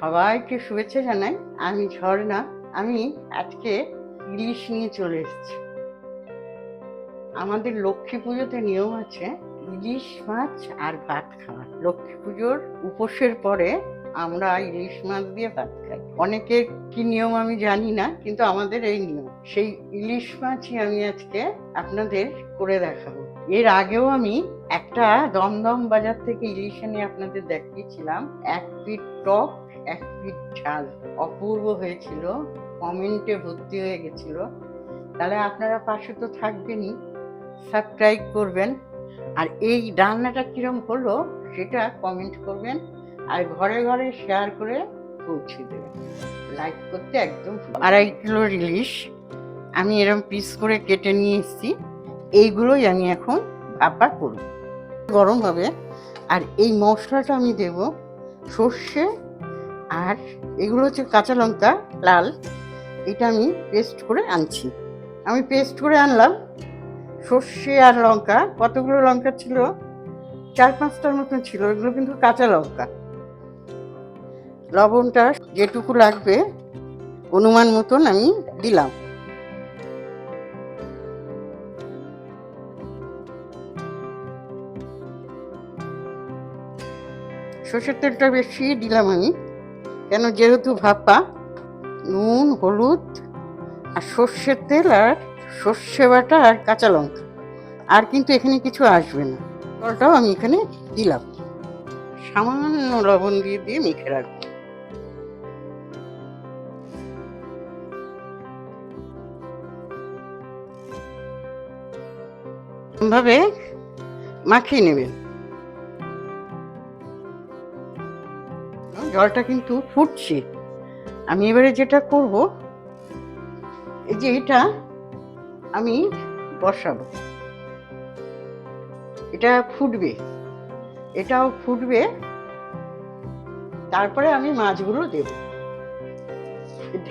সবাইকে শুভেচ্ছা জানাই। আমি ঝর্ণা। আমি আজকে ইলিশ নিয়ে চলে এসেছি। আমাদের লক্ষ্মী পুজোতে নিয়ম আছে, ইলিশ মাছ আর ভাত খাওয়া। লক্ষ্মী পুজোর উপোসের পরে আমরা ইলিশ মাছ দিয়ে ভাত খাই। অনেকের কি নিয়ম আমি জানি না, কিন্তু আমাদের এই নিয়ম। সেই ইলিশ মাছই আমি আজকে আপনাদের করে দেখাবো। এর আগেও আমি একটা দমদম বাজার থেকে ইলিশ এনে আপনাদের দেখিয়েছিলাম। এক পিট টক এক পিট ঝাল অপূর্ব হয়েছিল কমেন্টে ভর্তি হয়ে গেছিল। তাহলে আপনারা পাশে তো থাকবেনই। সাবস্ক্রাইব করবেন। আর এই রান্নাটা কীরম হলো সেটা কমেন্ট করবেন। আর ঘরে ঘরে শেয়ার করে পৌঁছে দেবেন। লাইক করতে একদম আড়াই কিলো ইলিশ আমি এরকম পিস করে কেটে নিয়ে এসেছি। এইগুলোই আমি এখন ভাপা করব। গরম হবে। আর এই মশলাটা আমি দেব সর্ষে আর এগুলো হচ্ছে কাঁচা লঙ্কা, লাল। এটা আমি পেস্ট করে আনছি। আমি পেস্ট করে আনলাম। সর্ষে আর লঙ্কা, কতগুলো লঙ্কা ছিল? চার পাঁচটার মতন ছিল। এগুলো কিন্তু কাঁচা লঙ্কা। লবণটা যেটুকু লাগবে, অনুমান মতন আমি দিলাম। সর্ষের তেলটা বেশি দিলাম আমি। কেন যেহেতু ভাপা? নুন, হলুদ আর সর্ষের তেল আর সর্ষে বাটা আর কাঁচা লঙ্কা। আর কিন্তু এখানে কিছু আসবে না। জলটাও আমি এখানে দিলাম। সামান্য লবণ দিয়ে দিয়ে মেখে রাখব। ভাবে মাখিয়ে নেবেন। জলটা কিন্তু ফুটছে। আমি এবারে যেটা করব, এই যে এটা আমি বসাবো। এটা ফুটবে। এটাও ফুটবে। তারপরে আমি মাছগুলো দেব।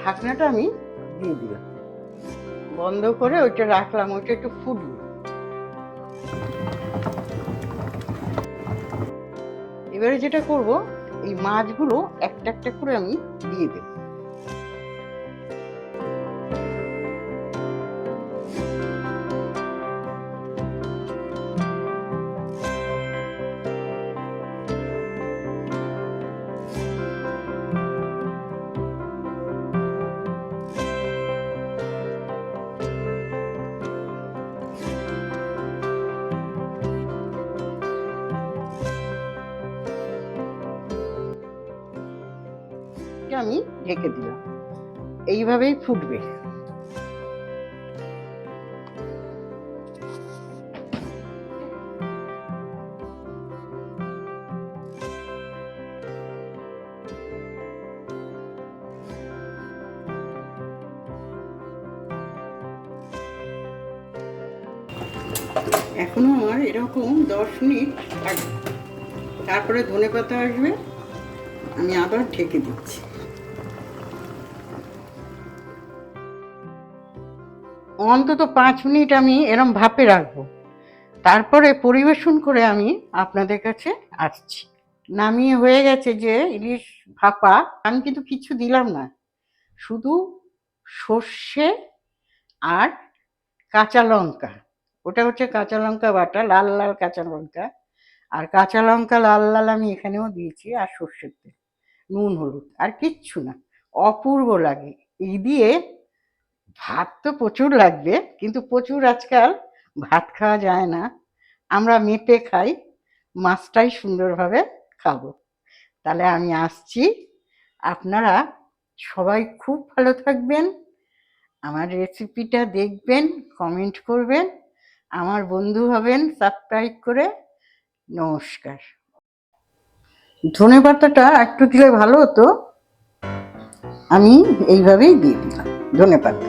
ঢাকনাটা আমি দিয়ে দিলাম। বন্ধ করে ওইটা রাখলাম, ওইটা একটু ফুটবে। এবারে যেটা করব এই মাছগুলো একটা একটা করে আমি দিয়ে দেব। আমি ঢেকে দিলাম। এইভাবেই ফুটবে। এখনও আমার এরকম দশ মিনিট লাগবে। তারপরে ধনে পাতা আসবে, আমি আবার ঢেকে দিচ্ছি। অন্তত পাঁচ মিনিট আমি এরম ভাপে রাখব। তারপরে পরিবেশন করে আমি আপনাদের কাছে আসছি। নামিয়ে হয়ে গেছে যে ইলিশ ভাপা। আমি কিন্তু কিছু দিলাম না। শুধু সর্ষে আর কাঁচা লঙ্কা। ওটা হচ্ছে কাঁচা লঙ্কা বাটা, লাল লাল কাঁচা লঙ্কা। আর কাঁচা লঙ্কা লাল লাল আমি এখানেও দিয়েছি আর সর্ষের তেল। নুন, হলুদ, আর কিচ্ছু না। অপূর্ব লাগে। এই দিয়ে ভাত তো প্রচুর লাগবে, কিন্তু প্রচুর আজকাল ভাত খাওয়া যায় না। আমরা মেপে খাই, মাছটাই সুন্দরভাবে খাব। তাহলে আমি আসছি। আপনারা সবাই খুব ভালো থাকবেন, আমার রেসিপিটা দেখবেন কমেন্ট করবেন, আমার বন্ধু হবেন সাবস্ক্রাইব করে, নমস্কার। ধনে পাতাটা একটু দিলে ভালো হতো, আমি এইভাবেই দিয়ে দিলাম, ধনে পাতা।